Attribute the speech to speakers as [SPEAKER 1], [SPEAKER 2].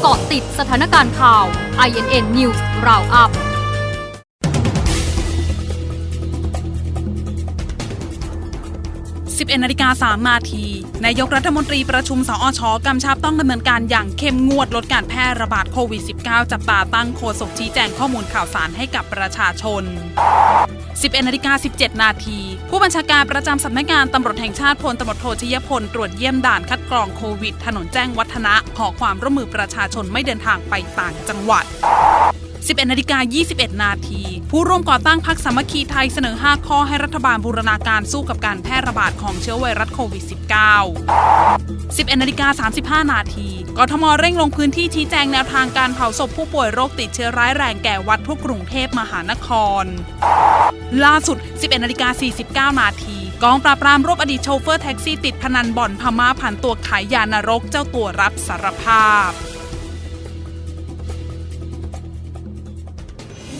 [SPEAKER 1] เกาะติดสถานการณ์ข่าว INN News Roundup
[SPEAKER 2] 11นาฬิกา3นาที นายกรัฐมนตรีประชุมสอชกำชับต้องดำเนินการอย่างเข้มงวดลดการแพร่ระบาดโควิด -19 จับตาตั้งโฆษกชี้แจงข้อมูลข่าวสารให้กับประชาชน 11นาฬิกา17 นาที ผู้บัญชาการประจำสำนักงานตำรวจแห่งชาติพลตำรวจโทชยพล ตรวจเยี่ยมด่านคัดกรองโควิด ถนนแจ้งวัฒนะ ขอความร่วมมือประชาชนไม่เดินทางไปต่างจังหวัด 11นาฬิกา21 นาที ผู้ร่วมก่อตั้งพรรคสามัคคีไทยเสนอ 5 ข้อให้รัฐบาลบูรณาการสู้กับการแพร่ระบาดของเชื้อไวรัสโควิด -19 11นาฬิกา35 นาที กทมเร่งลงพื้นที่ชี้แจงแนวทางการเผาศพผู้ป่วยโรคติดเชื้อร้ายแรงแก่วัดทั่วกรุงเทพมหานคร ล่าสุด 11นาฬิกา49 นาที กองปราบปรามรวบอดีตโชเฟอร์แท็กซี่ติดพนันบ่อนพม่าผ่านตัวขายยานรกเจ้าตัวรับสารภาพ